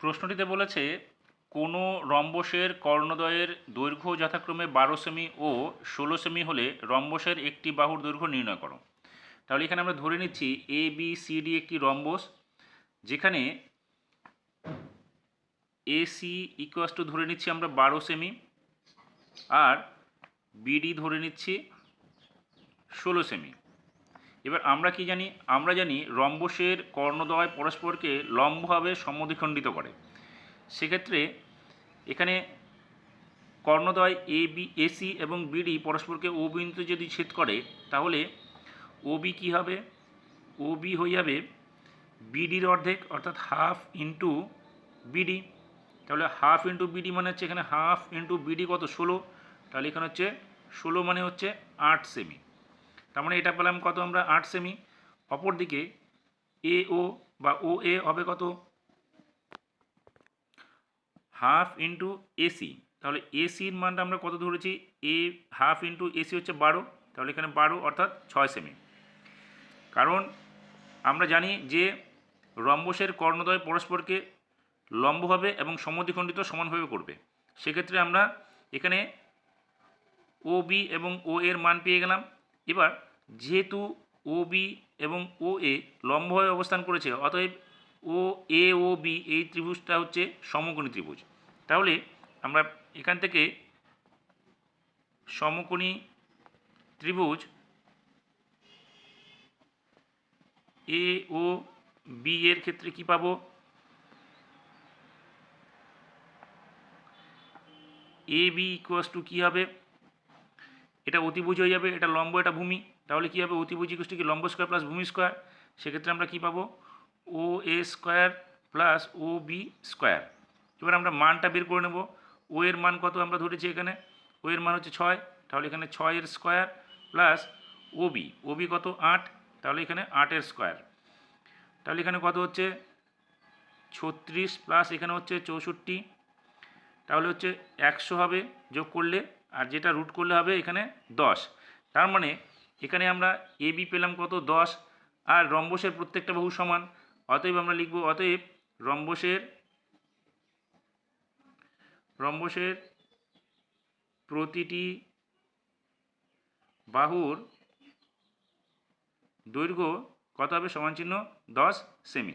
প্রশ্নটিতে বলেছে, কোনো রম্বসের কর্ণদ্বয়ের দৈর্ঘ্য যথাক্রমে বারো সেমি ও ষোলো সেমি হলে রম্বসের একটি বাহুর দৈর্ঘ্য নির্ণয় করো। তাহলে এখানে আমরা ধরে নিচ্ছি এ বি সি ডি একটি রম্বস, যেখানে এসি ইকুয়াস টু ধরে নিচ্ছি আমরা বারো সেমি, আর বিডি ধরে নিচ্ছি ষোলো সেমি। এবার আমরা কি জানি? আমরা জানি রম্বসের কর্ণদ্বয় পরস্পরকে লম্বভাবে সমদ্বিখণ্ডিত করে। সেক্ষেত্রে এখানে কর্ণদ্বয় এ বি এসি এবং বিডি পরস্পরকে ও বিন্দুতে যদি ছেদ করে, তাহলে ও বি কী হবে? ও বি হয়ে যাবে বিডির অর্ধেক, অর্থাৎ হাফ ইন্টু বিডি তাহলে হাফ ইন্টু বিডি মানে হচ্ছে এখানে হাফ ইন্টু বিডি কত? ষোলো। তাহলে এখানে হচ্ছে ষোলো মানে হচ্ছে আট সেমি। তার মানে এটা পেলাম কত আমরা? আট সেমি অপরদিকে এ ও বা ও এ হবে কত? হাফ ইন্টু এসি তাহলে এসির মানটা আমরা কত ধরেছি? এ হাফ ইন্টু এসি হচ্ছে বারো। তাহলে এখানে বারো অর্থাৎ ছয় সেমি কারণ আমরা জানি যে রম্বসের কর্ণদ্বয় পরস্পরকে লম্বভাবে এবং সমদ্বিখণ্ডিত সমানভাবে করবে। সেক্ষেত্রে আমরা এখানে ও বি এবং ও এর মান পেয়ে গেলাম। এবার যেহেতু ও বি এবং ও এ লম্বভাবে অবস্থান করেছে, অতএব ও এ ও বি এই ত্রিভুজটা হচ্ছে সমকোণী ত্রিভুজ। তাহলে আমরা এখান থেকে সমকোণী ত্রিভুজ এ ও বি এর ক্ষেত্রে কি পাবো? এ বি ইকুয়াস টু কী হবে? এটা অতিভুজ হয়ে যাবে, এটা লম্ব, এটা ভূমি। তাহলে কী হবে? অতিভুজ ইকুয়াস কি লম্ব স্কোয়ার প্লাস ভূমি স্কোয়ার সেক্ষেত্রে আমরা কী পাবো? O A square plus O B square এবার আমরা মানটা বের করে নেব। ও এর মান কত আমরা ধরেছি এখানে? ও এর মান হচ্ছে ছয়। তাহলে এখানে ছয়ের square plus O B O B কত? আট। তাহলে এখানে আটের স্কোয়ার তাহলে এখানে কত হচ্ছে? ছত্রিশ প্লাস এখানে হচ্ছে চৌষট্টি। তাহলে হচ্ছে একশো হবে যোগ করলে আর যেটা রুট করলে হবে এখানে দশ। তার মানে এখানে আমরা এ বি পেলাম কত? দশ। আর রম্বসের প্রত্যেকটা বাহু সমান। অতএব আমরা লিখব, অতএব রম্বসের রম্বসের প্রতিটি বাহুর দৈর্ঘ্য কত হবে? সমান চিহ্ন দশ সেমি।